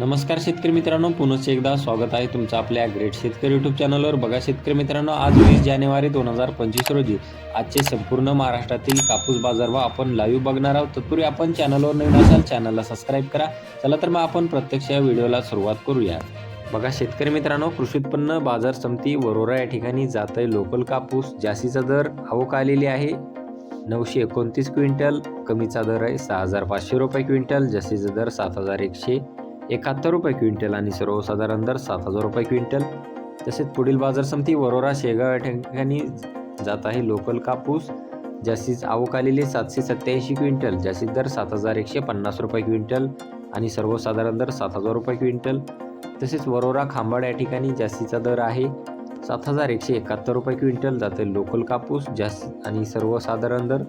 नमस्कार शेतकरी मित्रांनो पुनश्च एकदा स्वागत आहे तुमचं आपल्या ग्रेट शेतकरी यूट्यूब चॅनलवर बघा शेतकरी मित्रांनो आज वीस जानेवारी दोन हजार पंचवीस रोजी आजचे संपूर्ण महाराष्ट्रातील कापूस बाजारभाव आपण लाईव्ह बघणार आहोत. तत्पूर्वी आपण चॅनलवर नवीन असाल चॅनलला सबस्क्राईब करा. चला तर मग आपण प्रत्यक्ष या व्हिडिओला सुरुवात करूया. बघा शेतकरी मित्रांनो कृषी उत्पन्न बाजार समिती वरोरा या ठिकाणी जात आहे लोकल कापूस. जास्तीचा दर आवक आलेली आहे. नऊशे एकोणतीस क्विंटल कमीचा दर आहे सहा हजार पाचशे रुपये क्विंटल जास्तीचा दर सात हजार एकशे एकाहत्तर रुपये क्विंटल आणि सर्वसाधारण दर सात हजार रुपये क्विंटल. तसेच पुढील बाजार समिती वरोरा शेगाव या ठिकाणी जात आहे. लोकल कापूस जास्तीत आवक आलेली सातशे सत्याऐंशी क्विंटल जास्तीत दर सात हजार एकशे पन्नास रुपये क्विंटल आणि सर्वसाधारण दर सात हजार रुपये क्विंटल. तसेच वरोरा खांबाड या ठिकाणी जास्तीचा दर आहे सात हजार एकशे एकाहत्तर रुपये क्विंटल. जाते लोकल कापूस जास्त आणि सर्वसाधारण दर